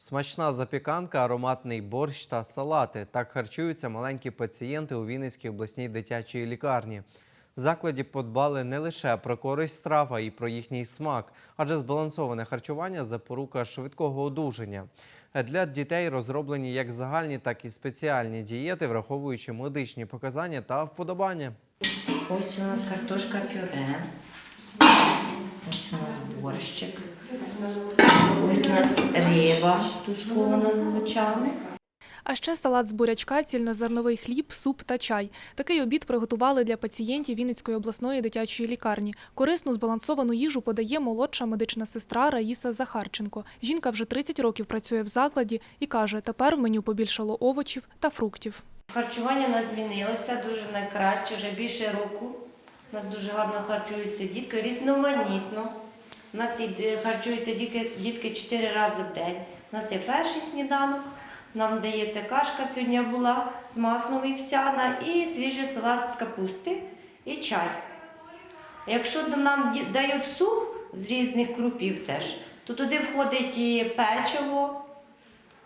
Смачна запіканка, ароматний борщ та салати. Так харчуються маленькі пацієнти у Вінницькій обласній дитячій лікарні. В закладі подбали не лише про користь страв, й про їхній смак, адже збалансоване харчування – запорука швидкого одужання. Для дітей розроблені як загальні, так і спеціальні дієти, враховуючи медичні показання та вподобання. Ось у нас картошка пюре. Ось у нас борщик. Нас риба тушкована з очами. А ще салат з бурячка, цільнозерновий хліб, суп та чай. Такий обід приготували для пацієнтів Вінницької обласної дитячої лікарні. Корисну збалансовану їжу подає молодша медична сестра Раїса Захарченко. Жінка вже 30 років працює в закладі і каже, тепер в меню побільшало овочів та фруктів. Харчування нас змінилося дуже найкраще, вже більше року. У нас дуже гарно харчуються дітки, різноманітно. У нас харчуються дітки, 4 рази в день. У нас є перший сніданок, нам дається кашка сьогодні була з маслом вівсяна і свіжий салат з капусти і чай. Якщо нам дають суп з різних крупів теж, то туди входить і печиво,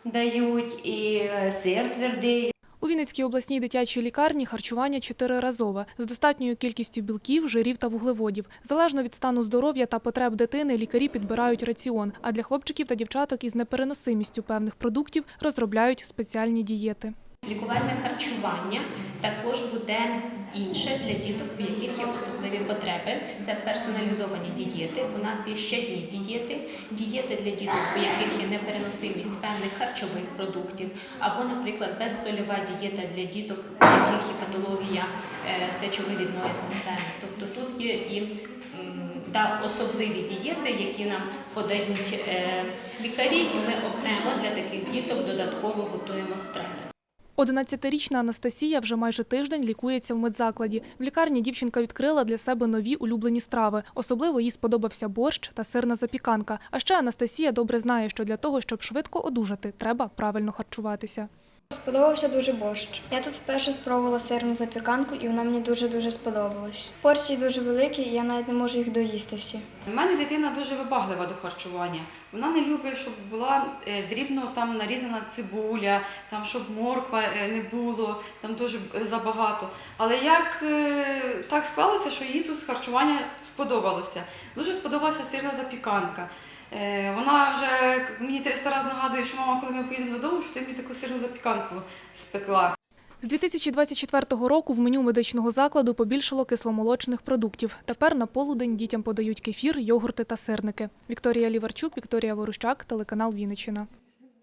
дають, і е, сир твердий, У Вінницькій обласній дитячій лікарні харчування чотириразове з достатньою кількістю білків, жирів та вуглеводів. Залежно від стану здоров'я та потреб дитини, лікарі підбирають раціон. А для хлопчиків та дівчаток із непереносимістю певних продуктів розробляють спеціальні дієти. Лікувальне харчування також буде інше для діток, у яких є особливі потреби. Це персоналізовані дієти. У нас є щодні дієти, дієти для діток, у яких є непереносимість певних харчових продуктів, або, наприклад, безсольова дієта для діток, у яких є патологія е, сечовивідної системи. Тобто тут є і та особливі дієти, які нам подають е, лікарі, і ми окремо для таких діток додатково готуємо страви. 11-річна Анастасія вже майже тиждень лікується в медзакладі. В лікарні дівчинка відкрила для себе нові улюблені страви. Особливо їй сподобався борщ та сирна запіканка. А ще Анастасія добре знає, що для того, щоб швидко одужати, треба правильно харчуватися. Сподобався дуже борщ. Я тут вперше спробувала сирну запіканку, і вона мені дуже-дуже сподобалась. Порції дуже великі, і я навіть не можу їх доїсти всі. У мене дитина дуже вибаглива до харчування. Вона не любить, щоб була е, дрібно там нарізана цибуля, там щоб морква е, не було, там дуже е, забагато. Але як так склалося, що їй тут харчування сподобалося. Дуже сподобалася сирна запіканка. Е, Вона вже мені 300 разів нагадує, що мама, коли ми поїдемо додому, що ти мені таку сирну запіканку спекла. З 2024 року в меню медичного закладу побільшало кисломолочних продуктів. Тепер на полудень дітям подають кефір, йогурти та сирники. Вікторія Ліварчук, Вікторія Ворущак, телеканал Вінниччина.